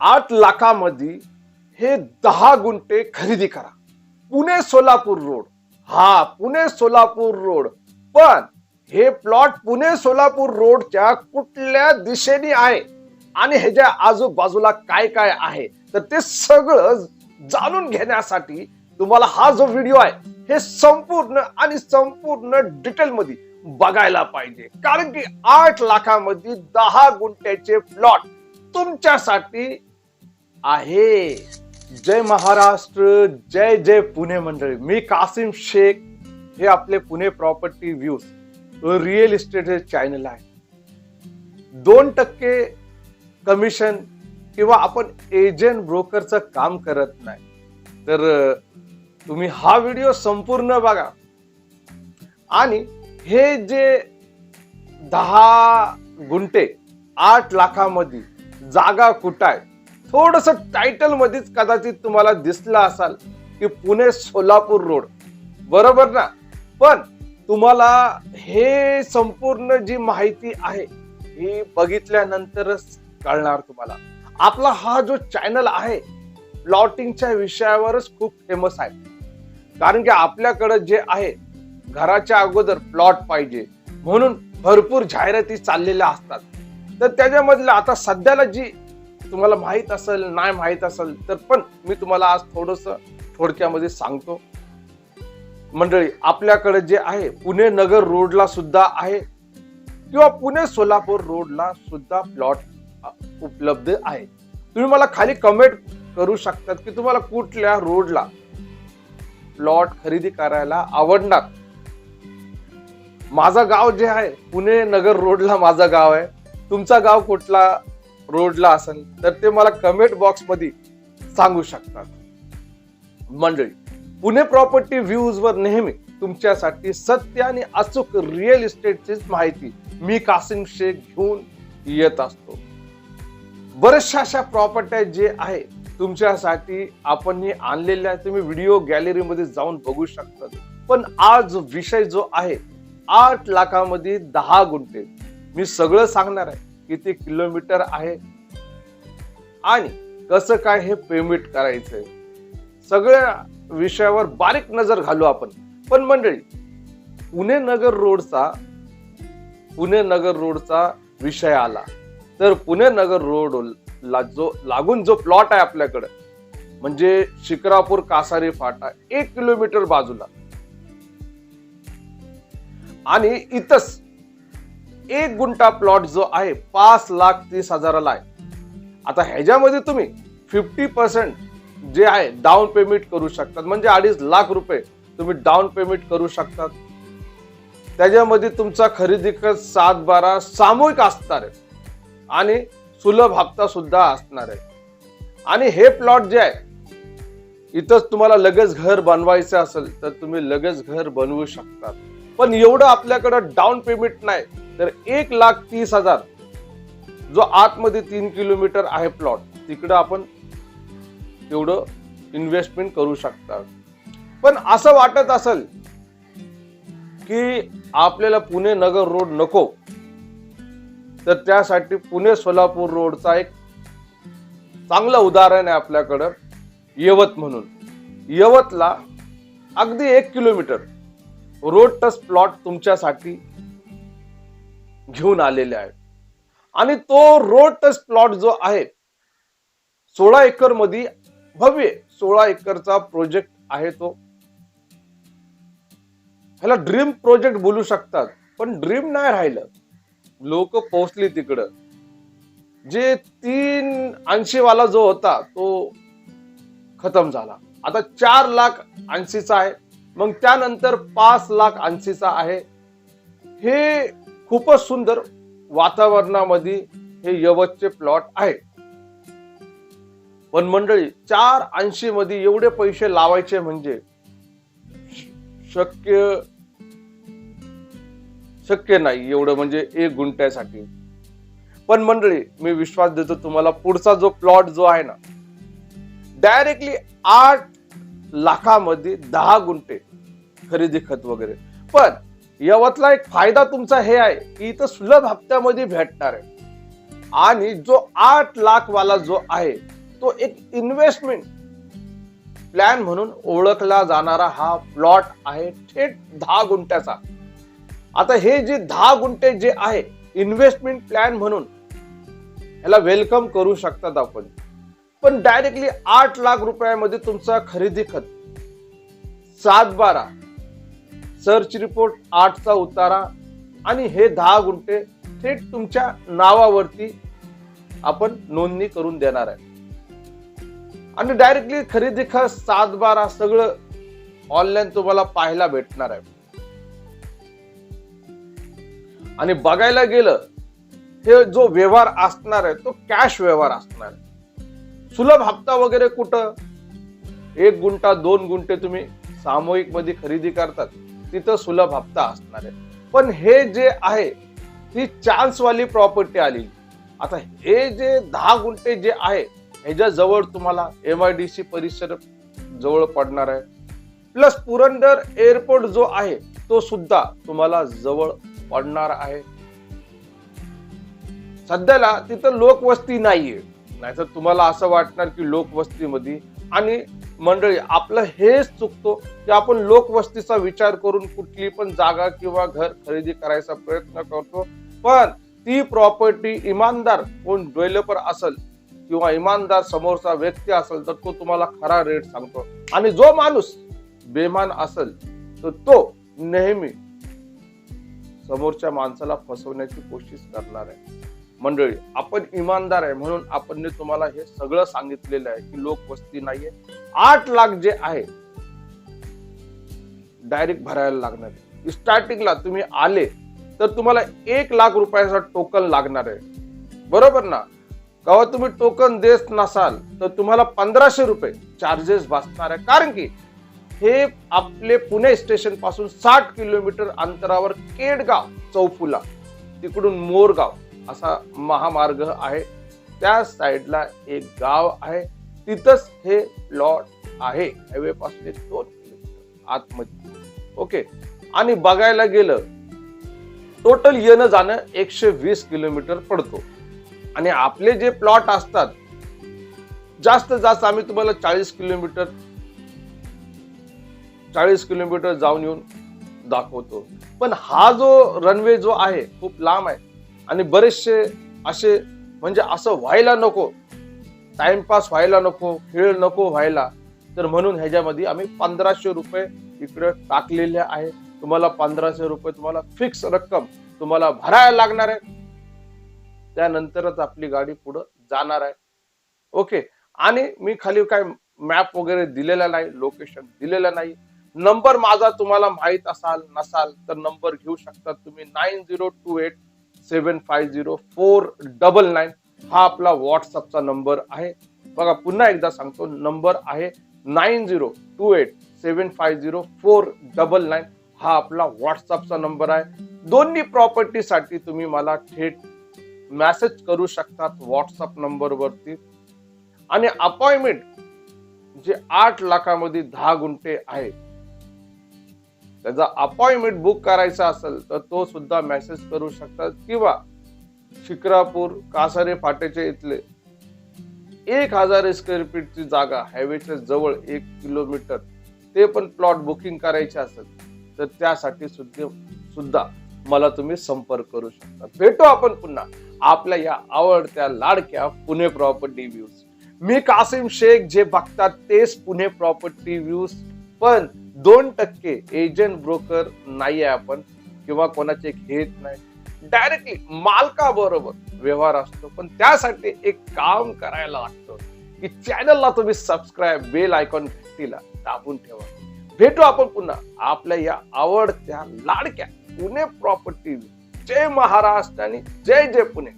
आठ लाखामध्ये हे दहा गुंठे खरेदी करा. पुणे सोलापूर रोड. हा पुणे सोलापूर रोड. पण हे प्लॉट पुणे सोलापूर रोडच्या कुठल्या दिशेने आहे? आणि ह्याच्या आजूबाजूला काय काय आहे? तर ते सगळं जाणून घेण्यासाठी तुम्हाला हा जो व्हिडिओ आहे हे संपूर्ण आणि संपूर्ण डिटेलमध्ये बघायला पाहिजे. कारण की आठ लाखामध्ये दहा गुंठ्याचे प्लॉट तुमच्यासाठी आहे. जय महाराष्ट्र जय जय पुणे मंडळी. मी कासिम शेख हे आपले Pune property views real estate channel आहे. दोन टक्के कमिशन किंवा आपण एजंट ब्रोकरचं काम करत नाही. तर तुम्ही हा व्हिडिओ संपूर्ण बघा. आणि हे जे दहा गुंठे आठ लाखामध्ये जागा कुठं आहे? थोडस टायटल मध्येच कदाचित तुम्हाला दिसला असाल की पुणे सोलापूर रोड. बरोबर ना? पण तुम्हाला हे संपूर्ण जी माहिती आहे ही बघितल्यानंतरच कळणार तुम्हाला. आपला हा जो चॅनल आहे प्लॉटिंगच्या विषयावरच खूप फेमस आहे. कारण की आपल्याकडं जे आहे घराच्या अगोदर प्लॉट पाहिजे. म्हणून भरपूर जाहिराती चाललेल्या असतात. तर त्याच्यामधलं आता सध्याला जी तुम्हाला माहीत असेल नाही माहीत असेल तर पण मी तुम्हाला आज थोडस थोडक्यामध्ये सांगतो. मंडळी आपल्याकडे जे आहे पुणे नगर रोडला सुद्धा आहे किंवा पुणे सोलापूर रोडला सुद्धा प्लॉट उपलब्ध आहे. तुम्ही मला खाली कमेंट करू शकतात की तुम्हाला कुठल्या रोडला प्लॉट खरेदी करायला आवडणार. माझं गाव जे आहे पुणे नगर रोडला माझं गाव आहे. तुमचा गाव कुठला रोडला असेल तर ते मला कमेंट बॉक्समध्ये सांगू शकतात. मंडळी पुणे प्रॉपर्टी व्ह्यूज वर नेहमी तुमच्यासाठी सत्य आणि अचूक रिअल इस्टेटचीच माहिती मी कासिम शेख घेऊन येत असतो. बऱ्याचशा अशा प्रॉपर्ट्या जे आहे तुमच्यासाठी आपण हे आणलेल्या तुम्ही व्हिडिओ गॅलरीमध्ये जाऊन बघू शकता पण आज विषय जो आहे आठ लाखामध्ये दहा गुंठे. मी सगळं सांगणार आहे. किती किलोमीटर आहे? आणि कसं काय हे पेमेंट करायचंय? सगळ्या विषयावर बारीक नजर घालू आपण. पण मंडळी पुणे नगर रोडचा पुणे नगर रोडचा विषय आला. तर पुणे नगर रोडला जो लागून जो प्लॉट आहे आपल्याकडे म्हणजे शिक्रापूर कासारी फाटा एक किलोमीटर बाजूला. आणि इथंच एक गुंठा प्लॉट जो आहे पाच लाख तीस हजाराला आहे. आता ह्याच्यामध्ये तुम्ही फिफ्टी पर्सेंट जे आहे डाऊन पेमेंट करू शकतात. म्हणजे अडीच लाख रुपये तुम्ही डाऊन पेमेंट करू शकतात. त्याच्यामध्ये तुमचा खरेदी खर्च सात बारा सामूहिक असणार आहे. आणि सुलभ हप्ता सुद्धा असणार आहे. आणि हे प्लॉट जे आहे इथंच तुम्हाला लगेच घर बनवायचं असेल तर तुम्ही लगेच घर बनवू शकतात. पण एवढं आपल्याकडं डाऊन पेमेंट नाही तर एक लाख तीस हजार जो आतमध्ये तीन किलोमीटर आहे प्लॉट तिकडं आपण तेवढं इन्व्हेस्टमेंट करू शकता. पण असं वाटत असेल की आपल्याला पुणे नगर रोड नको तर त्यासाठी पुणे सोलापूर रोडचा एक चांगलं उदाहरण आहे आपल्याकडं यवत म्हणून. यवतला अगदी एक किलोमीटर रोड टच प्लॉट तुमच्यासाठी घेऊन आलेले आहे आणि तो रोड टच प्लॉट जो आहे सोळा एकरमध्ये भव्य सोळा एकरचा प्रोजेक्ट आहे तो. ह्याला ड्रीम प्रोजेक्ट बोलू शकतात पण ड्रीम नाही राहिलं. लोक पोहोचली तिकडं. जे तीन ऐंशीवाला जो होता तो खतम झाला. आता चार लाख ऐंशीचा आहे. मग त्यानंतर पाच लाख ऐंशीचा आहे. हे खूपच सुंदर वातावरणामध्ये हे यवतचे प्लॉट आहे. पण मंडळी चार ऐंशी मध्ये एवढे पैसे लावायचे म्हणजे शक्य शक्य नाही एवढं म्हणजे एक गुंठ्यासाठी. पण मंडळी मी विश्वास देतो तुम्हाला पुढचा जो प्लॉट जो आहे ना डायरेक्टली आठ लाखामध्ये दहा गुंठे खरेदी खत वगैरे. पण यवतला एक फायदा तुमचा हे आहे की इथं सुलभ हप्त्यामध्ये भेटणार आहे. आणि जो आठ लाख वाला जो आहे तो एक इन्व्हेस्टमेंट प्लॅन म्हणून ओळखला जाणारा हा प्लॉट आहे थेट दहा गुंठ्याचा. आता हे जे दहा गुंठे जे आहे इन्व्हेस्टमेंट प्लॅन म्हणून ह्याला वेलकम करू शकतात आपण. पण डायरेक्टली आठ लाख रुपयामध्ये तुमचा खरेदी खत. सात बारा. सर्च रिपोर्ट आठचा उतारा. आणि हे दहा गुंठे थेट तुमच्या नावावरती आपण नोंदणी करून देणार आहे. आणि डायरेक्टली खरेदी खत सात बारा सगळं ऑनलाईन तुम्हाला पाहायला भेटणार आहे. आणि बघायला गेलं हे जो व्यवहार असणार आहे तो कॅश व्यवहार असणार आहे. सुलभ हप्ता वगैरे कुठं? एक गुंठा दोन गुंठे तुम्ही सामूहिकमध्ये खरेदी करतात तिथं सुलभ हप्ता असणार आहे. पण हे जे आहे ती चान्सवाली प्रॉपर्टी आली. आता हे जे दहा गुंठे जे आहे ह्याच्या जवळ तुम्हाला एम आय डी सी परिसर जवळ पडणार आहे. प्लस पुरंदर एअरपोर्ट जो आहे तो सुद्धा तुम्हाला जवळ पडणार आहे. सध्याला तिथं लोकवस्ती नाहीये. नाहीतर तुम्हाला असं वाटणार की लोकवस्तीमध्ये आणि मंडळी आपलं हेच चुकतो की आपण लोकवस्तीचा विचार करून कुठली पण जागा किंवा घर खरेदी करायचा प्रयत्न करतो. पण ती प्रॉपर्टी इमानदार कोण डेव्हलपर असेल किंवा इमानदार समोरचा व्यक्ती असेल तर तो तुम्हाला खरा रेट सांगतो. आणि जो माणूस बेमान असेल तर तो नेहमी समोरच्या माणसाला फसवण्याची कोशिश करणार आहे. मंडळी आपण इमानदार आहे म्हणून आपण तुम्हाला हे सगळं सांगितलेलं आहे की लोकवस्ती नाहीये. आठ लाख जे आहे डायरेक्ट भरायला लागणार आहे. स्टार्टिंगला तुम्ही आले तर तुम्हाला एक लाख रुपयाचा टोकन लागणार आहे. बरोबर ना? केव्हा तुम्ही टोकन देत नसाल तर तुम्हाला पंधराशे रुपये चार्जेस बसणार आहे. कारण की हे आपले पुणे स्टेशनपासून साठ किलोमीटर अंतरावर केडगाव चौफुला तिकडून मोरगाव. असा महामार्ग आहे. त्या साईडला एक गाव आहे. तिथंच हे प्लॉट आहे. हायवे पासून दोन किलोमीटर आतमध्ये. ओके. आणि बघायला गेलं टोटल येणं जाणं एकशे वीस किलोमीटर पडतो. आणि आपले जे प्लॉट असतात जास्त जास्त आम्ही तुम्हाला चाळीस किलोमीटर चाळीस किलोमीटर जाऊन येऊन दाखवतो. पण हा जो रनवे जो आहे खूप लांब आहे. आणि बरेचसे असे म्हणजे असं व्हायला नको टाइमपास व्हायला नको खेळ नको व्हायला तर म्हणून ह्याच्यामध्ये आम्ही पंधराशे रुपये इकडे टाकलेले आहे. तुम्हाला पंधराशे रुपये तुम्हाला फिक्स रक्कम तुम्हाला भरायला लागणार आहे. त्यानंतरच आपली गाडी पुढे जाणार आहे. ओके आणि मी खाली काय मॅप वगैरे दिलेला नाही लोकेशन दिलेलं नाही. नंबर माझा तुम्हाला माहीत असाल नसाल तर नंबर घेऊ शकता तुम्ही. Nine zero two eight seven five zero four double nine हा आपला व्हॉट्सअपचा नंबर आहे. बघा पुन्हा एकदा सांगतो नंबर आहे nine zero two eight seven five zero four double nine हा आपला व्हॉट्सअपचा नंबर आहे. दोन्ही प्रॉपर्टीसाठी तुम्ही मला थेट मॅसेज करू शकतात व्हॉट्सअप नंबरवरती आणि अपॉइंटमेंट जे आठ लाखामध्ये दहा गुंठे आहे त्याचा अपॉइंटमेंट बुक करायचा असेल तर तो सुद्धा मेसेज करू शकतात. किंवा शिक्रापूर कासारे फाटेचे इथले एक हजार स्क्वेअर फीटची जागा हायवेच्या जवळ एक किलोमीटर ते पण प्लॉट बुकिंग करायचे असेल तर त्यासाठी सुद्धा सुद्धा मला तुम्ही संपर्क करू शकता. भेटू आपण पुन्हा आपल्या या आवडत्या लाडक्या पुणे प्रॉपर्टी व्ह्यूज मी कासिम शेख जे बघतात तेच पुणे प्रॉपर्टी व्ह्यूज पण दोन टक्के एजंट ब्रोकर नाही आहे आपण किंवा कोणाचे घेत नाही. डायरेक्टली मालका बरोबर व्यवहार असतो पण त्यासाठी एक काम करायला लागतं की चॅनलला तुम्ही सबस्क्राईब बेल आयकॉन घंटीला दाबून ठेवा. भेटू आपण पुन्हा आपल्या या आवडत्या लाडक्या पुणे प्रॉपर्टी जय महाराष्ट्र आणि जय जय पुणे.